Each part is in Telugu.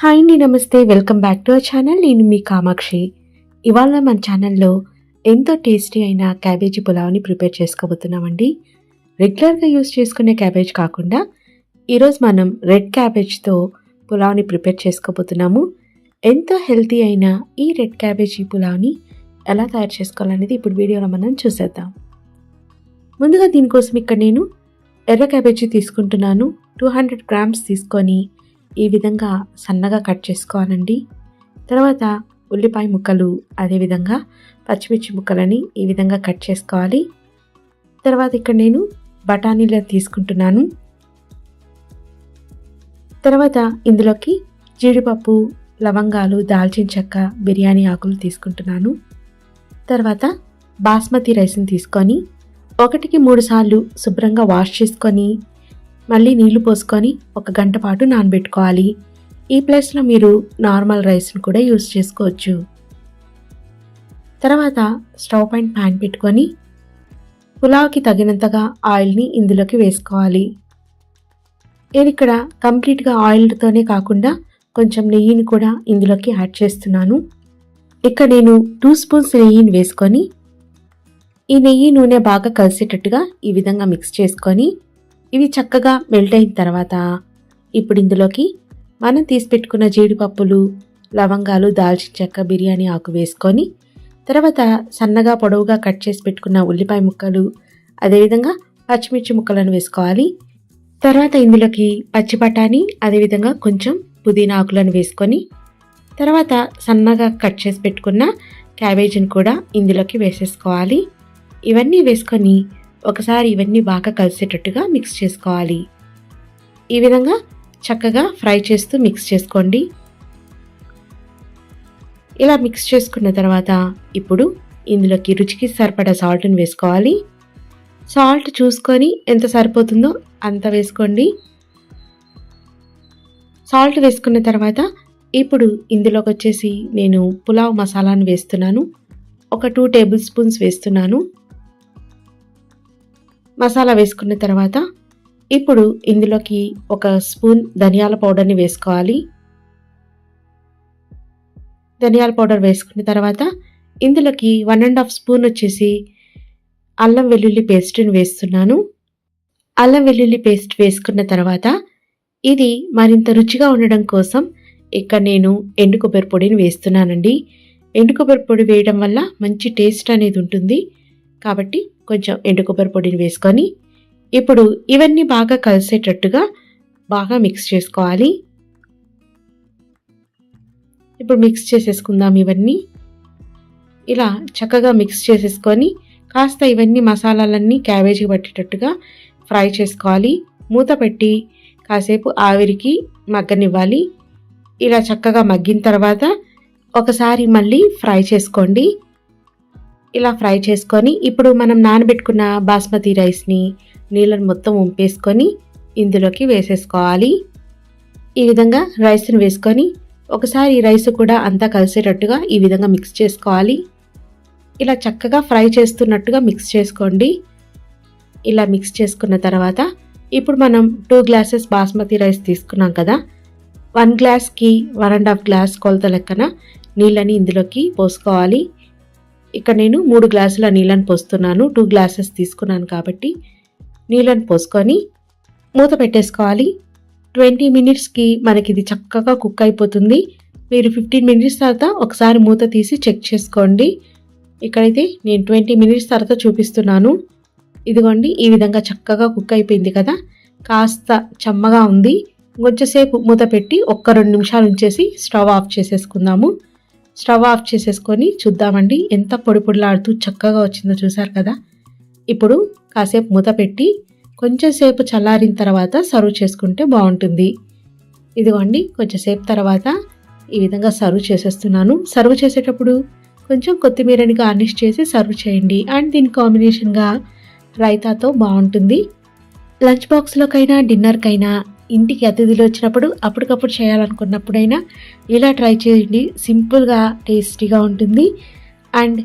హాయ్ అండి నమస్తే. Welcome back to our channel. నేను మీ కామాక్షి. ఇవాళ మన ఛానల్లో ఎంతో టేస్టీ అయిన క్యాబేజీ పులావ్ని ప్రిపేర్ చేసుకోబోతున్నామండి. రెగ్యులర్గా యూస్ చేసుకునే క్యాబేజ్ కాకుండా ఈరోజు మనం రెడ్ క్యాబేజ్తో పులావ్ని ప్రిపేర్ చేసుకోబోతున్నాము. ఎంతో హెల్తీ అయిన ఈ రెడ్ క్యాబేజీ పులావ్ని ఎలా తయారు చేసుకోవాలనేది ఇప్పుడు వీడియోలో మనం చూసేద్దాం. ముందుగా దీనికోసం ఇక్కడ నేను ఎర్ర క్యాబేజీ తీసుకుంటున్నాను. టూ హండ్రెడ్ గ్రామ్స్ తీసుకొని ఈ విధంగా సన్నగా కట్ చేసుకోవాలండి. తర్వాత ఉల్లిపాయ ముక్కలు అదేవిధంగా పచ్చిమిర్చి ముక్కలని ఈ విధంగా కట్ చేసుకోవాలి. తర్వాత ఇక్కడ నేను బఠానీలు తీసుకుంటున్నాను. తర్వాత ఇందులోకి జీడిపప్పు లవంగాలు దాల్చిన చెక్క బిర్యానీ ఆకులు తీసుకుంటున్నాను. తర్వాత బాస్మతి రైస్ని తీసుకొని ఒకటికి మూడు సార్లు శుభ్రంగా వాష్ చేసుకొని మళ్ళీ నీళ్ళు పోసుకొని ఒక గంట పాటు నానబెట్టుకోవాలి. ఈ ప్లేస్లో మీరు నార్మల్ రైస్ను కూడా యూస్ చేసుకోవచ్చు. తర్వాత స్టవ్ పైన ప్యాన్ పెట్టుకొని పులావ్కి తగినంతగా ఆయిల్ని ఇందులోకి వేసుకోవాలి. నేను ఇక్కడ కంప్లీట్గా ఆయిల్తోనే కాకుండా కొంచెం నెయ్యిని కూడా ఇందులోకి యాడ్ చేస్తున్నాను. ఇక్కడ నేను టూ స్పూన్స్ నెయ్యిని వేసుకొని ఈ నెయ్యి నూనె బాగా కలిసేటట్టుగా ఈ విధంగా మిక్స్ చేసుకొని ఇవి చక్కగా మెల్ట్ అయిన తర్వాత ఇప్పుడు ఇందులోకి మనం తీసి పెట్టుకున్న జీడిపప్పులు లవంగాలు దాల్చిన చెక్క బిర్యానీ ఆకు వేసుకొని తర్వాత సన్నగా పొడవుగా కట్ చేసి పెట్టుకున్న ఉల్లిపాయ ముక్కలు అదేవిధంగా పచ్చిమిర్చి ముక్కలను వేసుకోవాలి. తర్వాత ఇందులోకి పచ్చి బఠానీ అదేవిధంగా కొంచెం పుదీనా ఆకులను వేసుకొని తర్వాత సన్నగా కట్ చేసి పెట్టుకున్న క్యాబేజీని కూడా ఇందులోకి వేసేసుకోవాలి. ఇవన్నీ వేసుకొని ఒకసారి ఇవన్నీ బాగా కలిసేటట్టుగా మిక్స్ చేసుకోవాలి. ఈ విధంగా చక్కగా ఫ్రై చేస్తూ మిక్స్ చేసుకోండి. ఇలా మిక్స్ చేసుకున్న తర్వాత ఇప్పుడు ఇందులోకి రుచికి సరిపడా సాల్ట్ని వేసుకోవాలి. సాల్ట్ చూసుకొని ఎంత సరిపోతుందో అంత వేసుకోండి. సాల్ట్ వేసుకున్న తర్వాత ఇప్పుడు ఇందులోకి వచ్చేసి నేను పులావ్ మసాలాను వేస్తున్నాను. ఒక టూ టేబుల్ స్పూన్స్ వేస్తున్నాను. మసాలా వేసుకున్న తర్వాత ఇప్పుడు ఇందులోకి ఒక స్పూన్ ధనియాల పౌడర్ని వేసుకోవాలి. ధనియాల పౌడర్ వేసుకున్న తర్వాత ఇందులోకి వన్ అండ్ హాఫ్ స్పూన్ వచ్చేసి అల్లం వెల్లుల్లి పేస్ట్ని వేస్తున్నాను. అల్లం వెల్లుల్లి పేస్ట్ వేసుకున్న తర్వాత ఇది మరింత రుచిగా ఉండడం కోసం ఇక్కడ నేను ఎండు కొబ్బరి పొడిని వేస్తున్నానండి. ఎండు కొబ్బరి పొడి వేయడం వల్ల మంచి టేస్ట్ అనేది ఉంటుంది. కాబట్టి కొంచెం ఎండు కొబ్బరి పొడిని వేసుకొని ఇప్పుడు ఇవన్నీ బాగా కలిసేటట్టుగా బాగా మిక్స్ చేసుకోవాలి. ఇప్పుడు మిక్స్ చేసేసుకుందాం ఇవన్నీ. ఇలా చక్కగా మిక్స్ చేసేసుకొని కాస్త ఇవన్నీ మసాలాలన్నీ క్యాబేజీ పట్టేటట్టుగా ఫ్రై చేసుకోవాలి. మూత పెట్టి కాసేపు ఆవిరికి మగ్గనివ్వాలి. ఇలా చక్కగా మగ్గిన తర్వాత ఒకసారి మళ్ళీ ఫ్రై చేసుకోండి. ఇలా ఫ్రై చేసుకొని ఇప్పుడు మనం నానబెట్టుకున్న బాస్మతి రైస్ని నీళ్ళను మొత్తం ఉంపేసుకొని ఇందులోకి వేసేసుకోవాలి. ఈ విధంగా రైస్ని వేసుకొని ఒకసారి రైస్ కూడా అంతా కలిసేటట్టుగా ఈ విధంగా మిక్స్ చేసుకోవాలి. ఇలా చక్కగా ఫ్రై చేస్తున్నట్టుగా మిక్స్ చేసుకోండి. ఇలా మిక్స్ చేసుకున్న తర్వాత ఇప్పుడు మనం టూ గ్లాసెస్ బాస్మతి రైస్ తీసుకున్నాం కదా. వన్ గ్లాస్కి వన్ అండ్ హాఫ్ గ్లాస్ కొలత లెక్కన నీళ్ళని ఇందులోకి పోసుకోవాలి. ఇక్కడ నేను మూడు గ్లాసుల నీళ్ళని పోస్తున్నాను. టూ గ్లాసెస్ తీసుకున్నాను కాబట్టి నీళ్ళని పోసుకొని మూత పెట్టేసుకోవాలి. ట్వంటీ మినిట్స్కి మనకి ఇది చక్కగా కుక్ అయిపోతుంది. మీరు ఫిఫ్టీన్ మినిట్స్ తర్వాత ఒకసారి మూత తీసి చెక్ చేసుకోండి. ఇక్కడైతే నేను ట్వంటీ మినిట్స్ తర్వాత చూపిస్తున్నాను. ఇదిగోండి ఈ విధంగా చక్కగా కుక్ అయిపోయింది కదా. కాస్త చమ్మగా ఉంది. కొంచెంసేపు మూత పెట్టి ఒక్క రెండు నిమిషాలు ఉంచేసి స్టవ్ ఆఫ్ చేసేసుకుందాము. స్టవ్ ఆఫ్ చేసేసుకొని చూద్దామండి. ఎంత పొడి పొడిలాడుతూ చక్కగా వచ్చిందో చూసారు కదా? ఇప్పుడు కాసేపు మూత పెట్టి కొంచెంసేపు చల్లారిన తర్వాత సర్వ్ చేసుకుంటే బాగుంటుంది. ఇదిగోండి కొంచెంసేపు తర్వాత ఈ విధంగా సర్వ్ చేసేస్తున్నాను. సర్వ్ చేసేటప్పుడు కొంచెం కొత్తిమీరని గార్నిష్ చేసి సర్వ్ చేయండి. అండ్ దీని కాంబినేషన్గా రైతాతో బాగుంటుంది. లంచ్ బాక్స్లోకైనా డిన్నర్కైనా ఇంటికి అతిథులు వచ్చినప్పుడు అప్పటికప్పుడు చేయాలనుకున్నప్పుడైనా ఇలా ట్రై చేయండి. సింపుల్గా టేస్టీగా ఉంటుంది. అండ్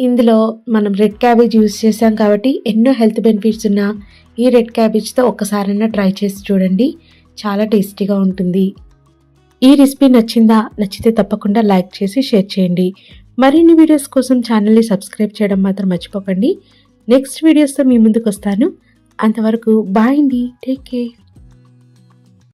ఇందులో మనం రెడ్ క్యాబేజ్ యూజ్ చేసాం కాబట్టి ఎన్నో హెల్త్ బెనిఫిట్స్ ఉన్న ఈ రెడ్ క్యాబేజ్తో ఒక్కసారైనా ట్రై చేసి చూడండి. చాలా టేస్టీగా ఉంటుంది. ఈ రెసిపీ నచ్చిందా? నచ్చితే తప్పకుండా లైక్ చేసి షేర్ చేయండి. మరిన్ని వీడియోస్ కోసం ఛానల్ని సబ్స్క్రైబ్ చేయడం మాత్రం మర్చిపోకండి. నెక్స్ట్ వీడియోస్తో మీ ముందుకు వస్తాను. అంతవరకు బాయ్ అండి. Take care.